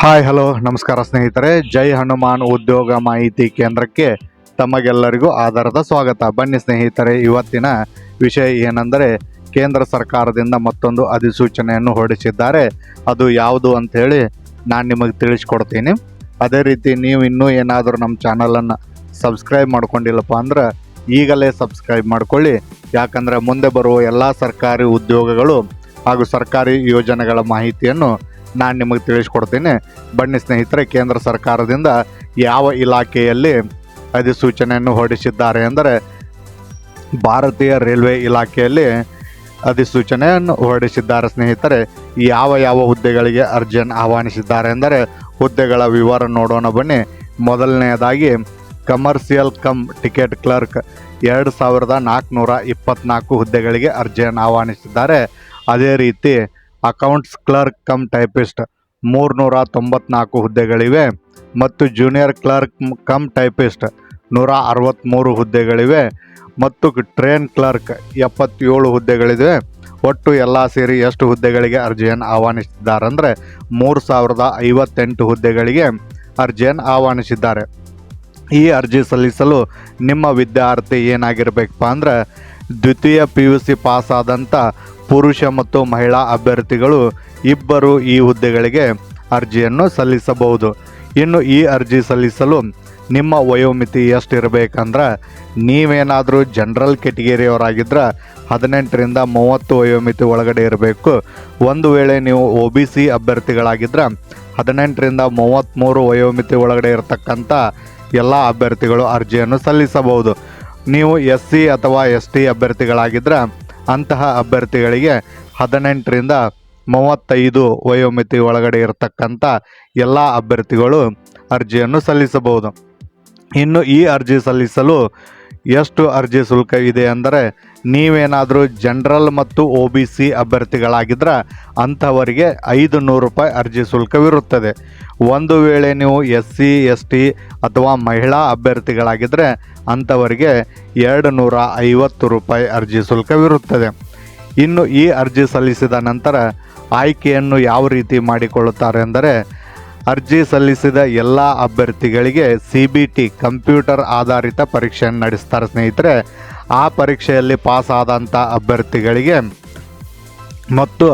Hi hello ನಮಸ್ಕಾರ ಸ್ನೇಹಿತರೆ. ಜೈ ಹನುಮಾನ್ ಉದ್ಯೋಗ ಮಾಹಿತಿ ಕೇಂದ್ರಕ್ಕೆ ತಮಗೆಲ್ಲರಿಗೂ ಆಧಾರದ ಸ್ವಾಗತ. ಬನ್ನಿ ಸ್ನೇಹಿತರೆ, ಇವತ್ತಿನ ವಿಷಯ ಏನೆಂದರೆ, ಕೇಂದ್ರ ಸರ್ಕಾರದಿಂದ ಮತ್ತೊಂದು ಅಧಿಸೂಚನೆಯನ್ನು ಹೊರಡಿಸಿದ್ದಾರೆ. ಅದು ಯಾವುದು ಅಂತ ಹೇಳಿ ನಾನು ನಿಮಗೆ ತಿಳಿಸ್ಕೊಡ್ತೀನಿ. ಅದೇ ರೀತಿ ನೀವು ಇನ್ನೂ ಏನಾದರೂ ನಮ್ಮ ಚಾನಲನ್ನು ಸಬ್ಸ್ಕ್ರೈಬ್ ಮಾಡ್ಕೊಂಡಿಲ್ಲಪ್ಪ ಅಂದ್ರೆ ಈಗಲೇ ಸಬ್ಸ್ಕ್ರೈಬ್ ಮಾಡ್ಕೊಳ್ಳಿ. ಯಾಕಂದರೆ ಮುಂದೆ ಬರುವ ಎಲ್ಲ ಸರ್ಕಾರಿ ಉದ್ಯೋಗಗಳು ಹಾಗೂ ಸರ್ಕಾರಿ ಯೋಜನೆಗಳ ಮಾಹಿತಿಯನ್ನು ನಾನು ನಿಮಗೆ ತಿಳಿಸ್ಕೊಡ್ತೀನಿ. ಬನ್ನಿ ಸ್ನೇಹಿತರೆ, ಕೇಂದ್ರ ಸರ್ಕಾರದಿಂದ ಯಾವ ಇಲಾಖೆಯಲ್ಲಿ ಅಧಿಸೂಚನೆಯನ್ನು ಹೊರಡಿಸಿದ್ದಾರೆ ಅಂದರೆ ಭಾರತೀಯ ರೈಲ್ವೆ ಇಲಾಖೆಯಲ್ಲಿ ಅಧಿಸೂಚನೆಯನ್ನು ಹೊರಡಿಸಿದ್ದಾರೆ ಸ್ನೇಹಿತರೆ. ಯಾವ ಯಾವ ಹುದ್ದೆಗಳಿಗೆ ಅರ್ಜಿಯನ್ನು ಆಹ್ವಾನಿಸಿದ್ದಾರೆ ಎಂದರೆ ಹುದ್ದೆಗಳ ವಿವರ ನೋಡೋಣ ಬನ್ನಿ. ಮೊದಲನೆಯದಾಗಿ ಕಮರ್ಷಿಯಲ್ ಕಮ್ ಟಿಕೆಟ್ ಕ್ಲರ್ಕ್ ಎರಡು ಸಾವಿರದ ನಾಲ್ಕುನೂರ ಇಪ್ಪತ್ನಾಲ್ಕು ಹುದ್ದೆಗಳಿಗೆ ಅರ್ಜಿಯನ್ನು ಆಹ್ವಾನಿಸಿದ್ದಾರೆ. ಅದೇ ರೀತಿ ಅಕೌಂಟ್ಸ್ ಕ್ಲರ್ಕ್ ಕಮ್ ಟೈಪಿಸ್ಟ್. ಮೂರುನೂರ ತೊಂಬತ್ನಾಲ್ಕು ಹುದ್ದೆಗಳಿವೆ ಮತ್ತು ಜೂನಿಯರ್ ಕ್ಲರ್ಕ್ ಕಮ್ ಟೈಪಿಸ್ಟ್. ನೂರ ಅರವತ್ತ್ಮೂರು ಹುದ್ದೆಗಳಿವೆ ಮತ್ತು ಟ್ರೈನ್ ಕ್ಲರ್ಕ್ ಎಪ್ಪತ್ತೇಳು ಹುದ್ದೆಗಳಿವೆ. ಒಟ್ಟು ಎಲ್ಲ ಸೇರಿ ಎಷ್ಟು ಹುದ್ದೆಗಳಿಗೆ ಅರ್ಜಿಯನ್ನು ಆಹ್ವಾನಿಸಿದ್ದಾರೆ ಅಂದರೆ ಮೂರು ಸಾವಿರದ ಐವತ್ತೆಂಟು ಹುದ್ದೆಗಳಿಗೆ ಅರ್ಜಿಯನ್ನು ಆಹ್ವಾನಿಸಿದ್ದಾರೆ. ಈ ಅರ್ಜಿ ಸಲ್ಲಿಸಲು ನಿಮ್ಮ ವಿದ್ಯಾರ್ಥಿ ಏನಾಗಿರಬೇಕಪ್ಪ ಅಂದ್ರೆ ದ್ವಿತೀಯ ಪಿ ಯು ಸಿ ಪಾಸಾದಂಥ ಪುರುಷ ಮತ್ತು ಮಹಿಳಾ ಅಭ್ಯರ್ಥಿಗಳು ಇಬ್ಬರು ಈ ಹುದ್ದೆಗಳಿಗೆ ಅರ್ಜಿಯನ್ನು ಸಲ್ಲಿಸಬಹುದು. ಇನ್ನು ಈ ಅರ್ಜಿ ಸಲ್ಲಿಸಲು ನಿಮ್ಮ ವಯೋಮಿತಿ ಎಷ್ಟಿರಬೇಕಂದ್ರೆ ನೀವೇನಾದರೂ ಜನರಲ್ ಕೆಟಗರಿಯವರಾಗಿದ್ದರೆ ಹದಿನೆಂಟರಿಂದ ಮೂವತ್ತು ವಯೋಮಿತಿ ಒಳಗಡೆ ಇರಬೇಕು. ಒಂದು ವೇಳೆ ನೀವು ಒ ಬಿ ಸಿ ಅಭ್ಯರ್ಥಿಗಳಾಗಿದ್ದರೆ ಹದಿನೆಂಟರಿಂದ ಮೂವತ್ತ್ಮೂರು ವಯೋಮಿತಿ ಒಳಗಡೆ ಇರತಕ್ಕಂಥ ಎಲ್ಲ ಅಭ್ಯರ್ಥಿಗಳು ಅರ್ಜಿಯನ್ನು ಸಲ್ಲಿಸಬಹುದು. ನೀವು ಎಸ್ ಸಿ ಅಥವಾ ಎಸ್ ಟಿ ಅಭ್ಯರ್ಥಿಗಳಾಗಿದ್ದರೆ ಅಂತಹ ಅಭ್ಯರ್ಥಿಗಳಿಗೆ ಹದಿನೆಂಟರಿಂದ ಮೂವತ್ತೈದು ವಯೋಮಿತಿ ಒಳಗಡೆ ಇರತಕ್ಕಂಥ ಎಲ್ಲ ಅಭ್ಯರ್ಥಿಗಳು ಅರ್ಜಿಯನ್ನು ಸಲ್ಲಿಸಬಹುದು. ಇನ್ನು ಈ ಅರ್ಜಿ ಸಲ್ಲಿಸಲು ಎಷ್ಟು ಅರ್ಜಿ ಶುಲ್ಕ ಇದೆ ಅಂದರೆ ನೀವೇನಾದರೂ ಜನರಲ್ ಮತ್ತು ಒ ಬಿ ಸಿ ಅಭ್ಯರ್ಥಿಗಳಾಗಿದ್ದರೆ ಅಂಥವರಿಗೆ ಐದು ನೂರು ರೂಪಾಯಿ ಅರ್ಜಿ ಶುಲ್ಕವಿರುತ್ತದೆ. ಒಂದು ವೇಳೆ ನೀವು ಎಸ್ ಸಿ, ಎಸ್ ಟಿ ಅಥವಾ ಮಹಿಳಾ ಅಭ್ಯರ್ಥಿಗಳಾಗಿದ್ದರೆ ಅಂಥವರಿಗೆ ಎರಡು ನೂರ ಐವತ್ತು ರೂಪಾಯಿ ಅರ್ಜಿ ಶುಲ್ಕವಿರುತ್ತದೆ. ಇನ್ನು ಈ ಅರ್ಜಿ ಸಲ್ಲಿಸಿದ ನಂತರ ಆಯ್ಕೆಯನ್ನು ಯಾವ ರೀತಿ ಮಾಡಿಕೊಳ್ಳುತ್ತಾರೆ ಎಂದರೆ ಅರ್ಜಿ ಸಲ್ಲಿಸಿದ ಎಲ್ಲ ಅಭ್ಯರ್ಥಿಗಳಿಗೆ ಸಿ ಬಿ ಟಿ ಕಂಪ್ಯೂಟರ್ ಆಧಾರಿತ ಪರೀಕ್ಷೆಯನ್ನು ನಡೆಸ್ತಾರೆ ಸ್ನೇಹಿತರೆ. ಆ ಪರೀಕ್ಷೆಯಲ್ಲಿ ಪಾಸ್ ಆದಂಥ ಅಭ್ಯರ್ಥಿಗಳಿಗೆ ಮತ್ತು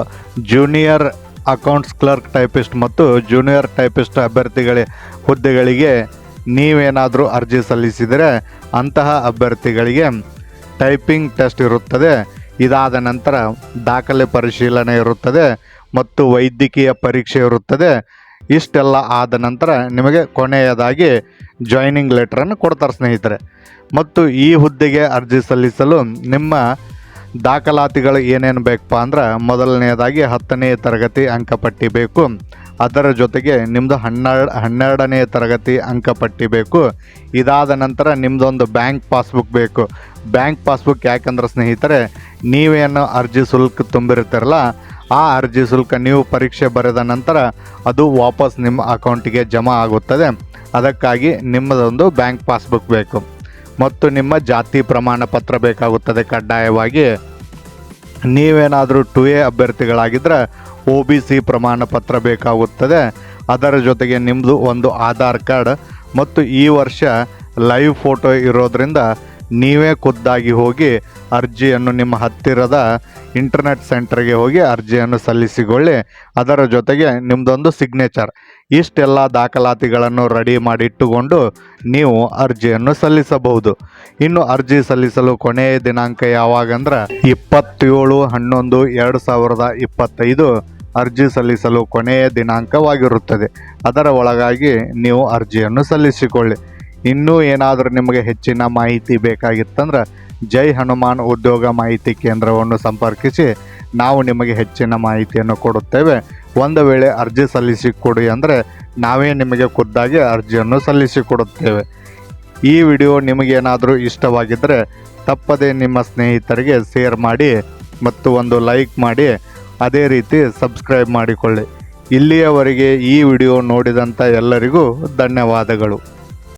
ಜೂನಿಯರ್ ಅಕೌಂಟ್ಸ್ ಕ್ಲರ್ಕ್, ಟೈಪಿಸ್ಟ್ ಮತ್ತು ಜೂನಿಯರ್ ಟೈಪಿಸ್ಟ್ ಅಭ್ಯರ್ಥಿಗಳ ಹುದ್ದೆಗಳಿಗೆ ನೀವೇನಾದರೂ ಅರ್ಜಿ ಸಲ್ಲಿಸಿದರೆ ಅಂತಹ ಅಭ್ಯರ್ಥಿಗಳಿಗೆ ಟೈಪಿಂಗ್ ಟೆಸ್ಟ್ ಇರುತ್ತದೆ. ಇದಾದ ನಂತರ ದಾಖಲೆ ಪರಿಶೀಲನೆ ಇರುತ್ತದೆ ಮತ್ತು ವೈದ್ಯಕೀಯ ಪರೀಕ್ಷೆ ಇರುತ್ತದೆ. ಇಷ್ಟೆಲ್ಲ ಆದ ನಂತರ ನಿಮಗೆ ಕೊನೆಯದಾಗಿ ಜಾಯ್ನಿಂಗ್ ಲೆಟ್ರನ್ನು ಕೊಡ್ತಾರೆ ಸ್ನೇಹಿತರೆ. ಮತ್ತು ಈ ಹುದ್ದೆಗೆ ಅರ್ಜಿ ಸಲ್ಲಿಸಲು ನಿಮ್ಮ ದಾಖಲಾತಿಗಳು ಏನೇನು ಬೇಕಪ್ಪ ಅಂದ್ರೆ ಮೊದಲನೆಯದಾಗಿ ಹತ್ತನೇ ತರಗತಿ ಅಂಕಪಟ್ಟಿ ಬೇಕು. ಅದರ ಜೊತೆಗೆ ನಿಮ್ಮದು ಹನ್ನೆರಡು ಹನ್ನೆರಡನೇ ತರಗತಿ ಅಂಕಪಟ್ಟಿ ಬೇಕು. ಇದಾದ ನಂತರ ನಿಮ್ಮದೊಂದು ಬ್ಯಾಂಕ್ ಪಾಸ್ಬುಕ್ ಬೇಕು. ಬ್ಯಾಂಕ್ ಪಾಸ್ಬುಕ್ ಯಾಕಂದ್ರೆ ಸ್ನೇಹಿತರೆ, ನೀವೇನು ಅರ್ಜಿ ಶುಲ್ಕ ತುಂಬಿರ್ತೀರಲ್ಲ ಆ ಅರ್ಜಿ ಶುಲ್ಕ ನೀವು ಪರೀಕ್ಷೆ ಬರೆದ ನಂತರ ಅದು ವಾಪಸ್ ನಿಮ್ಮ ಅಕೌಂಟಿಗೆ ಜಮಾ ಆಗುತ್ತದೆ. ಅದಕ್ಕಾಗಿ ನಿಮ್ಮದೊಂದು ಬ್ಯಾಂಕ್ ಪಾಸ್ಬುಕ್ ಬೇಕು. ಮತ್ತು ನಿಮ್ಮ ಜಾತಿ ಪ್ರಮಾಣ ಪತ್ರ ಬೇಕಾಗುತ್ತದೆ ಕಡ್ಡಾಯವಾಗಿ. ನೀವೇನಾದರೂ ಟು ಎ ಅಭ್ಯರ್ಥಿಗಳಾಗಿದ್ದರೆ ಒ ಬಿ ಸಿ ಪ್ರಮಾಣ ಪತ್ರ ಬೇಕಾಗುತ್ತದೆ. ಅದರ ಜೊತೆಗೆ ನಿಮ್ಮದು ಒಂದು ಆಧಾರ್ ಕಾರ್ಡ್ ಮತ್ತು ಈ ವರ್ಷ ಲೈವ್ ಫೋಟೋ ಇರೋದರಿಂದ ನೀವೇ ಖುದ್ದಾಗಿ ಹೋಗಿ ಅರ್ಜಿಯನ್ನು ನಿಮ್ಮ ಹತ್ತಿರದ ಇಂಟರ್ನೆಟ್ ಸೆಂಟರ್ಗೆ ಹೋಗಿ ಅರ್ಜಿಯನ್ನು ಸಲ್ಲಿಸಿಕೊಳ್ಳಿ. ಅದರ ಜೊತೆಗೆ ನಿಮ್ಮದೊಂದು ಸಿಗ್ನೇಚರ್. ಇಷ್ಟೆಲ್ಲ ದಾಖಲಾತಿಗಳನ್ನು ರೆಡಿ ಮಾಡಿಟ್ಟುಕೊಂಡು ನೀವು ಅರ್ಜಿಯನ್ನು ಸಲ್ಲಿಸಬಹುದು. ಇನ್ನು ಅರ್ಜಿ ಸಲ್ಲಿಸಲು ಕೊನೆಯ ದಿನಾಂಕ ಯಾವಾಗಂದ್ರೆ ಇಪ್ಪತ್ತೇಳು ಹನ್ನೊಂದು ಎರಡು ಸಾವಿರದ ಇಪ್ಪತ್ತೈದು. ಅರ್ಜಿ ಸಲ್ಲಿಸಲು ಕೊನೆಯ ದಿನಾಂಕವಾಗಿರುತ್ತದೆ. ಅದರ ಒಳಗಾಗಿ ನೀವು ಅರ್ಜಿಯನ್ನು ಸಲ್ಲಿಸಿಕೊಳ್ಳಿ. ಇನ್ನೂ ಏನಾದರೂ ನಿಮಗೆ ಹೆಚ್ಚಿನ ಮಾಹಿತಿ ಬೇಕಾಗಿತ್ತಂದ್ರೆ ಜೈ ಹನುಮಾನ್ ಉದ್ಯೋಗ ಮಾಹಿತಿ ಕೇಂದ್ರವನ್ನು ಸಂಪರ್ಕಿಸಿ ನಾವು ನಿಮಗೆ ಹೆಚ್ಚಿನ ಮಾಹಿತಿಯನ್ನು ಕೊಡುತ್ತೇವೆ. ಒಂದು ವೇಳೆ ಅರ್ಜಿ ಸಲ್ಲಿಸಿ ಕೊಡಿ ಅಂದರೆ ನಾವೇ ನಿಮಗೆ ಖುದ್ದಾಗಿ ಅರ್ಜಿಯನ್ನು ಸಲ್ಲಿಸಿಕೊಡುತ್ತೇವೆ. ಈ ವಿಡಿಯೋ ನಿಮಗೇನಾದರೂ ಇಷ್ಟವಾಗಿದ್ದರೆ ತಪ್ಪದೇ ನಿಮ್ಮ ಸ್ನೇಹಿತರಿಗೆ ಶೇರ್ ಮಾಡಿ ಮತ್ತು ಒಂದು ಲೈಕ್ ಮಾಡಿ. ಅದೇ ರೀತಿ ಸಬ್ಸ್ಕ್ರೈಬ್ ಮಾಡಿಕೊಳ್ಳಿ. ಇಲ್ಲಿಯವರೆಗೆ ಈ ವಿಡಿಯೋ ನೋಡಿದಂಥ ಎಲ್ಲರಿಗೂ ಧನ್ಯವಾದಗಳು.